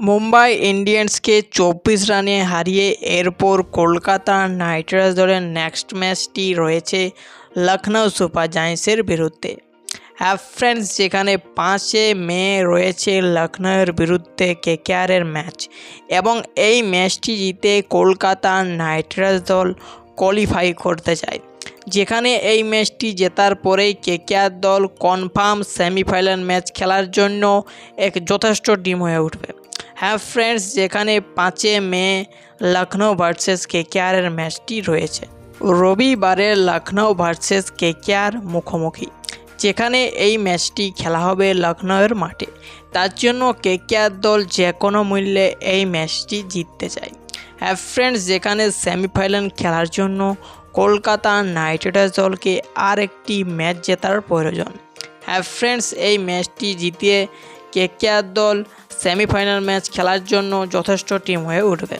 মুম্বাই ইন্ডিয়ান্সকে চব্বিশ রানে হারিয়ে এরপর কলকাতা নাইট রাইডার্স দলের নেক্সট ম্যাচটি রয়েছে লখনৌ সুপার জায়েন্টসের বিরুদ্ধে। হ্যাঁ ফ্রেন্ডস যেখানে পাঁচে মে রয়েছে লখনৌয়ের বিরুদ্ধে কেকেআরের ম্যাচ এবং এই ম্যাচটি জিতে কলকাতা নাইট রাইডার্স দল কোয়ালিফাই করতে চায়। যেখানে এই ম্যাচটি জেতার পরেই কেকেআর দল কনফার্ম সেমিফাইনাল ম্যাচ খেলার জন্য এক যথেষ্ট টিম হয়ে উঠবে। হ্যাঁ ফ্রেন্ডস যেখানে পাঁচে মে লখনৌ ভার্সেস কেকেআরের ম্যাচটি রয়েছে। রবিবারের লখনৌ ভার্সেস কেকেআর মুখোমুখি। যেখানে এই ম্যাচটি খেলা হবে লখনৌয়ের মাঠে। তার জন্য কেকেআর দল যে কোনো মূল্যে এই ম্যাচটি জিততে চায়। হ্যাঁ ফ্রেন্ডস যেখানে সেমিফাইনাল খেলার জন্য কলকাতা নাইট রাইডার্স দলকে আর একটি ম্যাচ জেতার প্রয়োজন। হ্যাঁ ফ্রেন্ডস এই ম্যাচটি জিতিয়ে কেকেআর দল সেমিফাইনাল ম্যাচ খেলার জন্য যথেষ্ট টিম হয়ে উঠবে।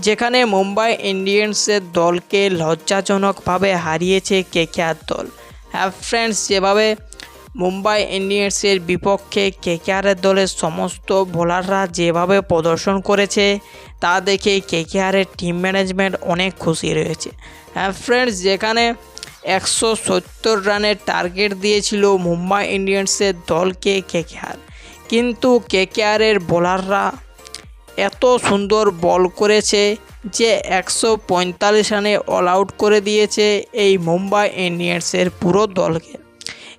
যেখানে মুম্বাই ইন্ডিয়ান্সের দলকে লজ্জাজনকভাবে হারিয়েছে কেকেআর দল। হ্যাঁ ফ্রেন্ডস যেভাবে মুম্বাই ইন্ডিয়ান্সের বিপক্ষে কেকেআরের দলের সমস্ত বোলাররা যেভাবে প্রদর্শন করেছে, তা দেখে কেকেআরের টিম ম্যানেজমেন্ট অনেক খুশি রয়েছে। হ্যাঁ ফ্রেন্ডস যেখানে একশো সত্তর রানের টার্গেট দিয়েছিল মুম্বাই ইন্ডিয়ান্সের দলকে কেকেআর কিন্তু কেকেআরের বোলাররা এত সুন্দর বল করেছে যে একশো পঁয়তাল্লিশ রানে অল আউট করে দিয়েছে এই মুম্বাই ইন্ডিয়ান্সের পুরো দলকে।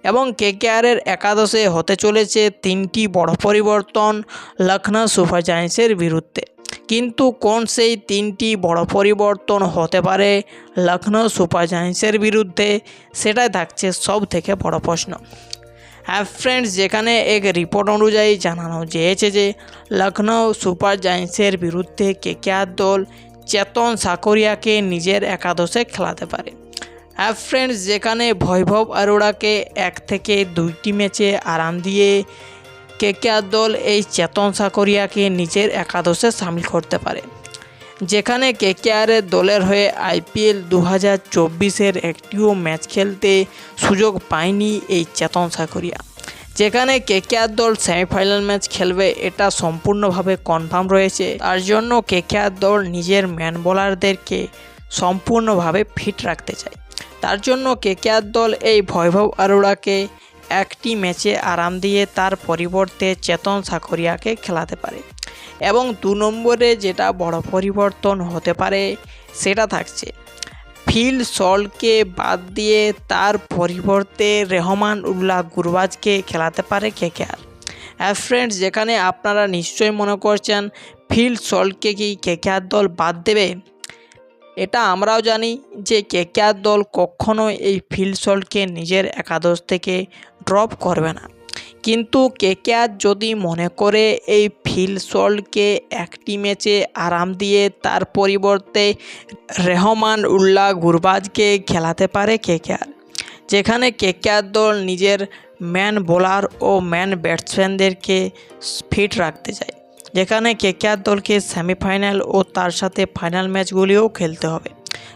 এবং কেকেআরের একাদশে হতে চলেছে তিনটি বড় পরিবর্তন লখনৌ সুপার জায়েন্টসের বিরুদ্ধে। কিন্তু কোন সেই তিনটি বড় পরিবর্তন হতে পারে লখনৌ সুপার জায়েন্টসের বিরুদ্ধে, সেটাই থাকছে সব থেকে বড় প্রশ্ন। হ্যাঁ ফ্রেন্ডস যেখানে এক রিপোর্ট অনুযায়ী জানানো গিয়েছে যে লখনৌ সুপার জায়েন্টসের বিরুদ্ধে কেকেআর দল চেতন সাকরিয়াকে নিজের একাদশে খেলাতে পারে। হ্যাঁ ফ্রেন্ডস যেখানে বৈভব অরোড়াকে এক থেকে দুইটি ম্যাচে আরাম দিয়ে কেকেআর দল এই চেতন সাকরিয়াকে নিজের একাদশে সামিল করতে পারে। যেখানে কেকেআরের দলের হয়ে আইপিএল দু হাজার চব্বিশের একটিও ম্যাচ খেলতে সুযোগ পায়নি এই চেতন সাকরিয়া যেখানে কেকেআর দল সেমিফাইনাল ম্যাচ খেলবে এটা সম্পূর্ণভাবে কনফার্ম রয়েছে। তার জন্য কেকেআর দল নিজের ম্যান বোলারদেরকে সম্পূর্ণভাবে ফিট রাখতে চায়। তার জন্য কেকেআর দল এই বৈভব আরোড়াকে একটি ম্যাচে আরাম দিয়ে তার পরিবর্তে চেতন সাকরিয়াকে খেলাতে পারে। এবং দু নম্বরে যেটা বড় পরিবর্তন হতে পারে, সেটা থাকছে। ফিল সল্টকে বাদ দিয়ে তার পরিবর্তে রেহমান উল্লাহ গুরবাজকে খেলাতে পারে কে কেকেআর হ্যাঁ ফ্রেন্ডস যেখানে আপনারা নিশ্চয়ই মনে করছেন ফিল সল্টকে কি কে কেকেআর দল বাদ দেবে? এটা আমরাও জানি যে কে কেকেআর দল কখনোই এই ফিল সল্টকে নিজের একাদশ থেকে ড্রপ করবে না। কিন্তু কেকেআর যদি মনে করে এই ফিল সল্টকে একটি ম্যাচে আরাম দিয়ে তার পরিবর্তে রেহমান উল্লাহ গুরবাজকে খেলাতে পারে কেকেআর, যেখানে কেকেআর দল নিজের ম্যান বোলার ও ম্যান ব্যাটসম্যানদেরকে ফিট রাখতে চায়, যেখানে কেকেআর দলকে সেমিফাইনাল ও তার সাথে ফাইনাল ম্যাচগুলিও খেলতে হবে।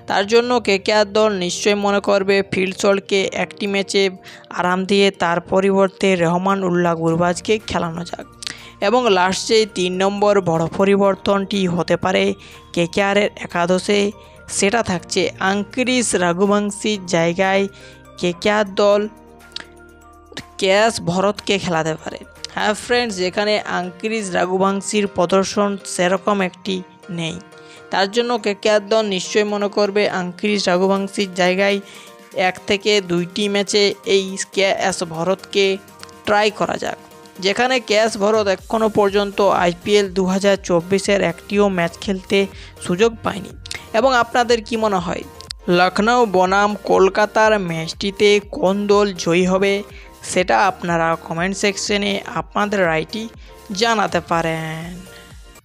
তার জন্য কেকেআর দল নিশ্চয়ই মনে করবে ফিল্ডসলকে একটি ম্যাচে আরাম দিয়ে তার পরিবর্তে রহমান উল্লাহ গুরবাজকে খেলানো যাক। এবং লাস্ট যেই তিন নম্বর বড় পরিবর্তনটি হতে পারে কেকেআরের একাদশে, সেটা থাকছে আঙ্কিরিস রঘুবংশীর জায়গায় কেকেআর দল ক্যাশ ভরতকে খেলাতে পারে। হ্যাঁ ফ্রেন্ডস যেখানে আঙ্কিরিস রাঘুবংশীর প্রদর্শন সেরকম একটি নেই। তার জন্য কেকেআর দল নিশ্চয়ই মনে করবে আঙ্কিরিস রাঘুবংশীর জায়গায় এক থেকে দুইটি ম্যাচে এই ক্যাশ ভরতকে ট্রাই করা যাক। যেখানে ক্যাশ ভরত এখনও পর্যন্ত আইপিএল দু হাজার চব্বিশের একটিও ম্যাচ খেলতে সুযোগ পায়নি। এবং আপনাদের কি মনে হয় লখনৌ বনাম, কলকাতার ম্যাচটিতে কোন দল জয়ী হবে, সেটা আপনারা কমেন্ট সেকশনে আপনাদের রায়টি জানাতে পারেন।